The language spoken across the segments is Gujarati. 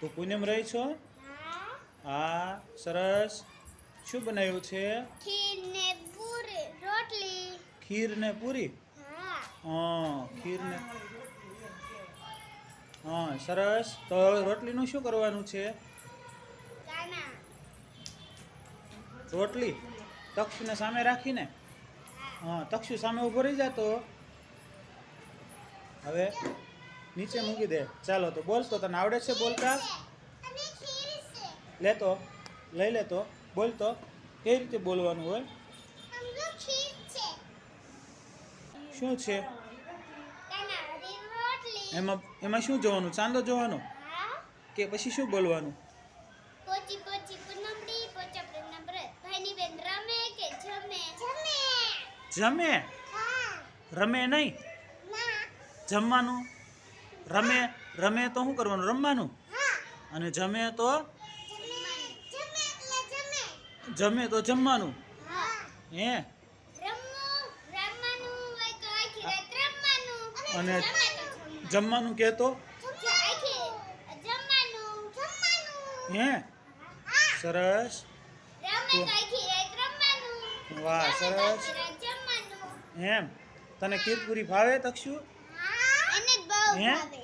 તું પૂનમ રહી છો? હા સરસ. શું બનાવ્યું છે? ખીર ને પૂરી રોટલી. ખીર ને પૂરી? હા. ખીર ને હા સરસ. તો રોટલીનું શું કરવાનું છે? રોટલી? તક્ષને સામે રાખીને? હા. તક્ષુ સામે ઊભો રહી જાતો. હવે નીચે મૂકી દે. ચાલો તો બોલ તો તને આવડે છે બોલતા? લેતો લઈ લેતો બોલ તો કઈ રીતે બોલવાનું હોય? શું છે? એમાં એમાં શું જોવાનું? ચાંદો જોવાનો? કે પછી શું બોલવાનું? જમે? રમે નહીં? જમવાનું? રમે રમે તો શું કરવાનું? રમવાનું? અને જમે તો? જમે તો જમવાનું. હા. અને જમવાનું. કહેતો હે? સરસ. વાહ, સરસ. એમ. તને ખીરપુરી ભાવે તક્ષુ? હા.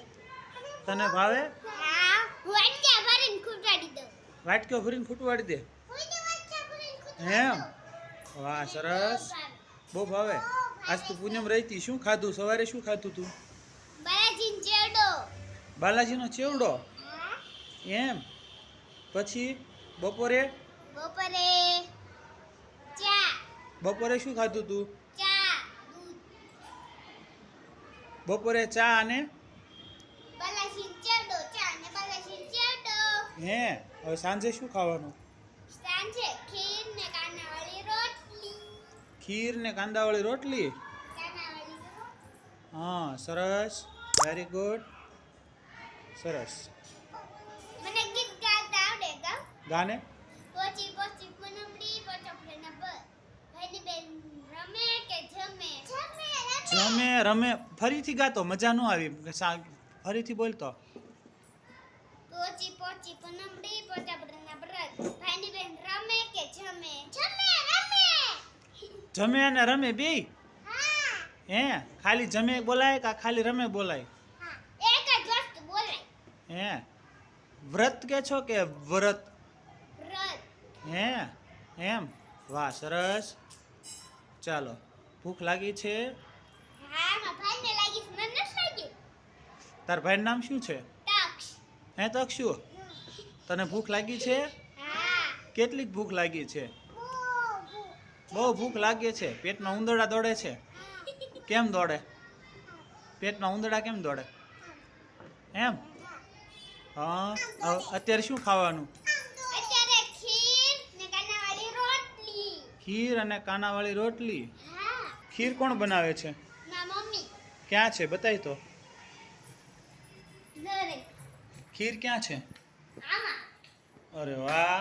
તને ભાવે? વાટકો ભરીને ફૂટવાડી દે? એમ? વાહ સરસ. બહુ ભાવે. આજ તું પૂનમ રહીતી. શું ખાધું? સવારે શું ખાધું તું? બાલાજીનો ચેવડો. ચેવડો? એમ? પછી બપોરે? બપોરે ચા. બપોરે શું ખાધું તું? ચા બપોરે ચા અને બાલાજીનો ચેવડો ચા અને બાલાજીનો ચેવડો હે હવે સાંજે શું ખાવાનું? સાંજે ખીર ને કાંદાવાળી રોટલી. ખીર ને કાંદાવાળી રોટલી? હા સરસ. વેરી ગુડ સરસ. મને ગીત ગાતા આવડે ગા. ગાને? પોચી પોચી પૂનમડી પોચપડીના બર ભાઈની બેન રમે કે જમે? જમે જમે રમે. ફરીથી ગાતો મજા ન આવી. ફરીથી બોલતો. પોચી પોચી પૂનમડી પોચપડીના વ્રત ભાઈની બેન રમે કે જમે? જમે રમે. જમે અને રમે બે હા. હે? ખાલી જમે બોલાય કે ખાલી રમે બોલાય? હા એક જ વસ્તુ બોલાય. હે? વ્રત કે છો કે વ્રત? વ્રત. હે? એમ? વાહ સરસ. ચાલો ભૂખ લાગી છે? હા મારા ભાઈને લાગી મને નથી લાગી. તાર ભાઈનું નામ શું છે? હે તક્ષુ તને ભૂખ લાગી છે? કેટલીક ભૂખ લાગી છે? બહુ, ભૂખ લાગે છે. પેટમાં ઉંદરડા દોડે છે. કેમ દોડે? પેટમાં ઉંદરડા કેમ દોડે? એમ? હા અત્યારે શું ખાવાનું? ખીર અને કાનાવાળી રોટલી. ખીર કોણ બનાવે છે? ક્યાં છે? બતાવી તો. ખીર ક્યાં છે? અરે વાહ.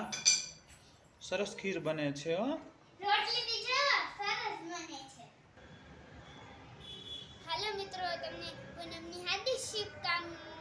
સરસ ખીર બને છે હો. હાલો મિત્રો તમને પૂનમની હાર્દિક શુભકામના